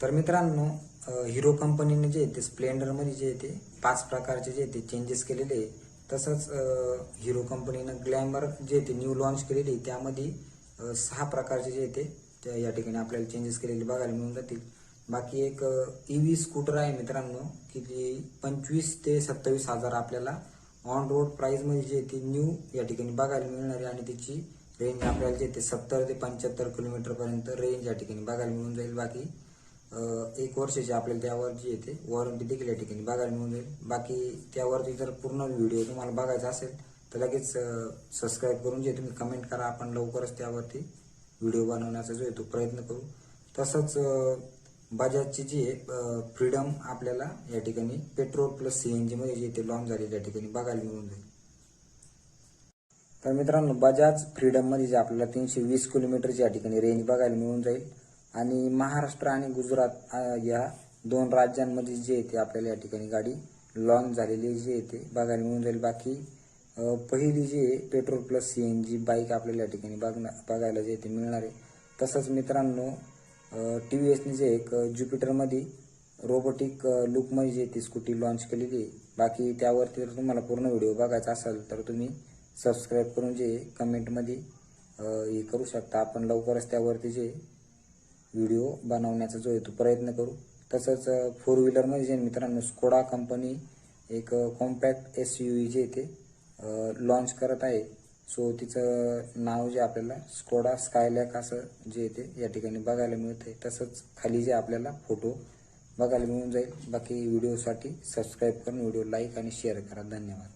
तर मित्रांनो हिरो कंपनीने जे येते ते स्प्लेंडरमध्ये जे येते ते पाच प्रकारचे जे येते ते चेंजेस केलेले आहे तसंच हिरो कंपनीनं ग्लॅमर जे येते ते न्यू लॉन्च केलेली त्यामध्ये सहा प्रकारचे जे येते ते त्या या ठिकाणी आपल्याला चेंजेस केलेले बघायला मिळून जातील. बाकी एक ई व्ही स्कूटर आहे मित्रांनो की जी पंचवीस ते सत्तावीस हजार आपल्याला ऑन रोड प्राईजमध्ये जे ती न्यू या ठिकाणी बघायला मिळणार आहे आणि त्याची रेंज आपल्याला जे येते ते सत्तर ते पंच्याहत्तर किलोमीटरपर्यंत रेंज या ठिकाणी बघायला मिळून जाईल. बाकी एक वर्षाची आपल्याला त्यावर जी येते. वॉरंटी देखील या ठिकाणी बघायला मिळून जाईल. बाकी त्यावरती जर पूर्ण व्हिडिओ तुम्हाला बघायचा असेल तर लगेच सबस्क्राईब करून जे तुम्ही कमेंट करा. आपण लवकरच त्यावरती व्हिडिओ बनवण्याचा जो आहे तो प्रयत्न करू. तसंच बजाजची जी आहे फ्रीडम आपल्याला या ठिकाणी पेट्रोल प्लस सी एन जीमध्ये जे ते लॉन्च झाले या ठिकाणी बघायला मिळून जाईल. तर मित्रांनो बजाज फ्रीडममध्ये जे आपल्याला तीनशे वीस किलोमीटरची या ठिकाणी रेंज बघायला मिळून जाईल. आणि महाराष्ट्र आणि गुजरात या दोन राज्यांमध्ये जे आहे ते आपल्याला या ठिकाणी गाडी लॉन्च झालेली जी आहे ते बघायला मिळून जाईल. बाकी पहिली जी आहे petrol plus C N G bike आपल्याला या ठिकाणी बघणार बघायला जे आहे ते मिळणार आहे. तसंच मित्रांनो टी व्ही एसने जे एक ज्युपिटरमध्ये रोबोटिक लुकमध्ये जे ती स्कूटी लॉन्च केलेली आहे. बाकी त्यावरती जर तुम्हाला पूर्ण व्हिडिओ बघायचा असेल तर तुम्ही सबस्क्राईब करून जे कमेंटमध्ये हे करू शकता. आपण लवकरच त्यावरती जे व्हिडिओ बनवण्याचा जो आहे तो प्रयत्न करू. तसंच फोर व्हीलरमध्ये जे मित्रांनो स्कोडा कंपनी एक कॉम्पॅक्ट एस यू ई जे ते लॉन्च करत आहे. सो तिचं नाव जे आपल्याला स्कोडा स्कायलॅक असं जे ते या ठिकाणी बघायला मिळतंय. तसंच खाली जे आपल्याला फोटो बघायला मिळून जाईल. बाकी व्हिडिओसाठी सबस्क्राईब करून व्हिडिओ लाईक आणि शेअर करा. धन्यवाद.